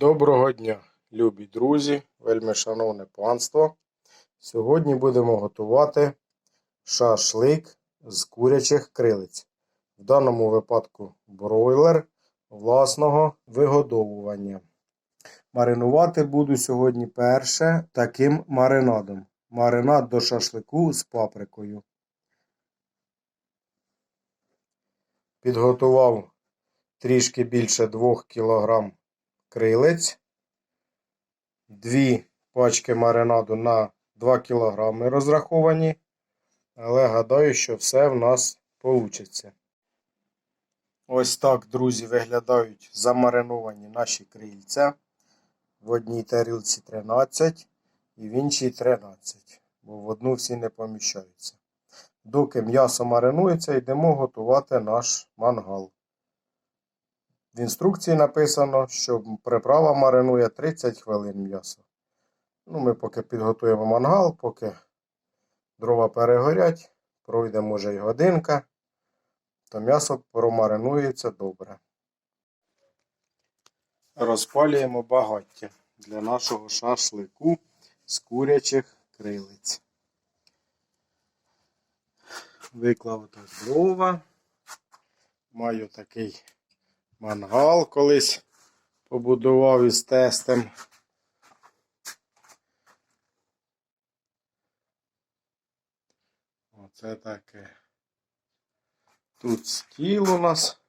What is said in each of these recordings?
Доброго дня, любі друзі, вельми шановне панство. Сьогодні будемо готувати шашлик з курячих крилиць. В даному випадку бройлер власного вигодовування. Маринувати буду сьогодні перше таким маринадом. Маринад до шашлику з паприкою. Підготував трішки більше 2 кг крилець, дві пачки маринаду на 2 кг розраховані, але гадаю, що все в нас вийде. Ось так, друзі, виглядають замариновані наші крильця. В одній тарілці 13 і в іншій 13, бо в одну всі не поміщаються. Доки м'ясо маринується, йдемо готувати наш мангал. В інструкції написано, що приправа маринує 30 хвилин м'ясо. Ну, Ми поки підготуємо мангал, поки дрова перегорять, пройде може й годинка, то м'ясо промаринується добре. Розпалюємо багаття для нашого шашлику з курячих крилиць. Виклав дрова. Маю такий мангал колись побудував із тестем. Оце таке. Тут стіл у нас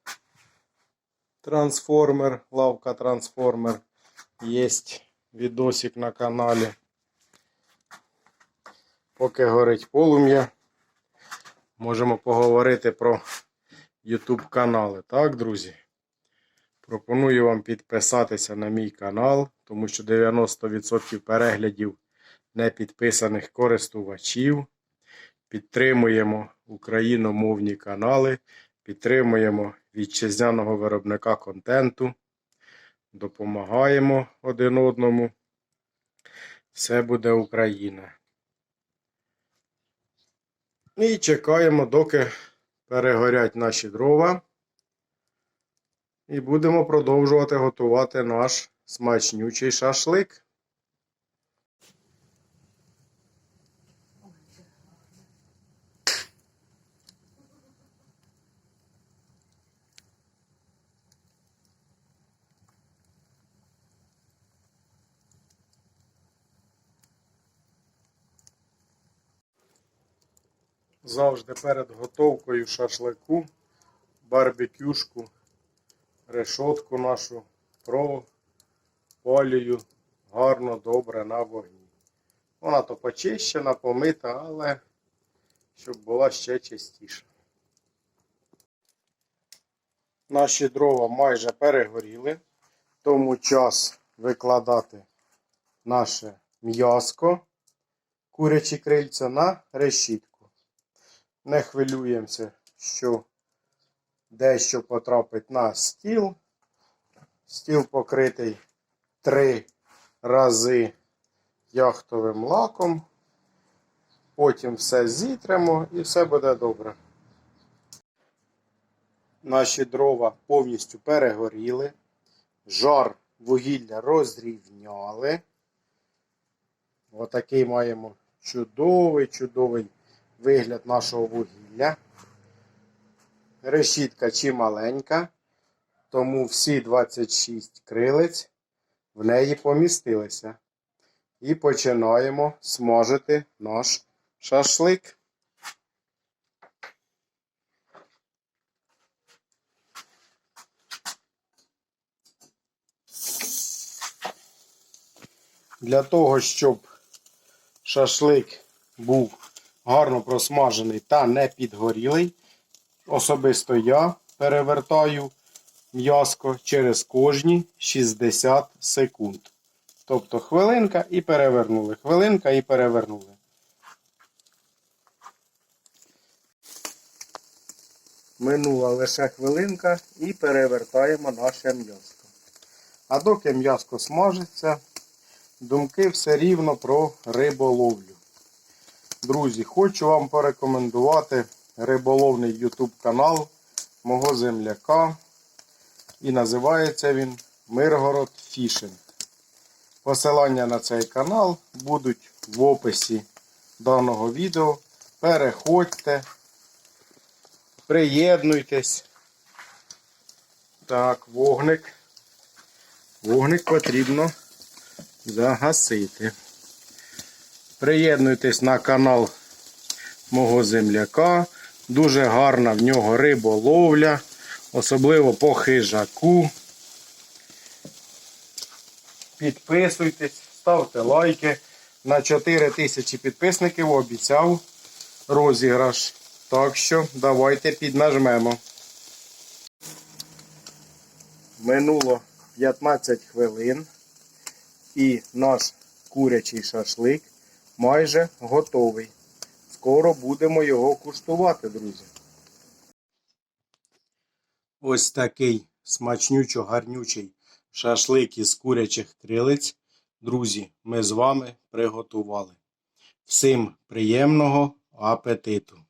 трансформер, лавка трансформер. Є відосик на каналі. Поки горить полум'я, можемо поговорити про YouTube канали. Так, друзі? Пропоную вам підписатися на мій канал, тому що 90% переглядів непідписаних користувачів. Підтримуємо україномовні канали, підтримуємо вітчизняного виробника контенту, допомагаємо один одному. Все буде Україна. І чекаємо, доки перегорять наші дрова. І будемо продовжувати готувати наш смачнючий шашлик. Завжди перед готовкою шашлику, барбекюшку решотку нашу пропалюю гарно добре на вогні. Вона то почищена, помита, але щоб була ще чистіша. Наші дрова майже перегоріли, тому час викладати наше м'яско, курячі крильця на решітку. Не хвилюємося, що дещо потрапить на стіл. Стіл покритий три рази яхтовим лаком. Потім все зітремо і все буде добре. Наші дрова повністю перегоріли. Жар вугілля розрівняли. Отакий маємо чудовий, чудовий вигляд нашого вугілля. Решітка чималенька, тому всі 26 крилець в неї помістилися. І починаємо смажити наш шашлик. Для того, щоб шашлик був гарно просмажений та не підгорілий, Особисто я перевертаю м'яско через кожні 60 секунд. Тобто хвилинка і перевернули. Хвилинка і перевернули. Минула лише хвилинка і перевертаємо наше м'яско. А доки м'яско смажиться, думки все рівно про риболовлю. Друзі, хочу вам порекомендувати риболовний YouTube канал мого земляка. І називається він Миргород Фішинг. Посилання на цей канал будуть в описі даного відео. Переходьте, приєднуйтесь. Так, вогник. Вогник потрібно загасити. Приєднуйтесь на канал мого земляка. Дуже гарна в нього риболовля, особливо по хижаку. Підписуйтесь, ставте лайки. На 4 тисячі підписників обіцяв розіграш. Так що давайте піднажмемо. Минуло 15 хвилин і наш курячий шашлик майже готовий. Скоро будемо його куштувати, друзі. Ось такий смачнючо гарнючий шашлик із курячих крилиць. Друзі, ми з вами приготували. Всім приємного апетиту!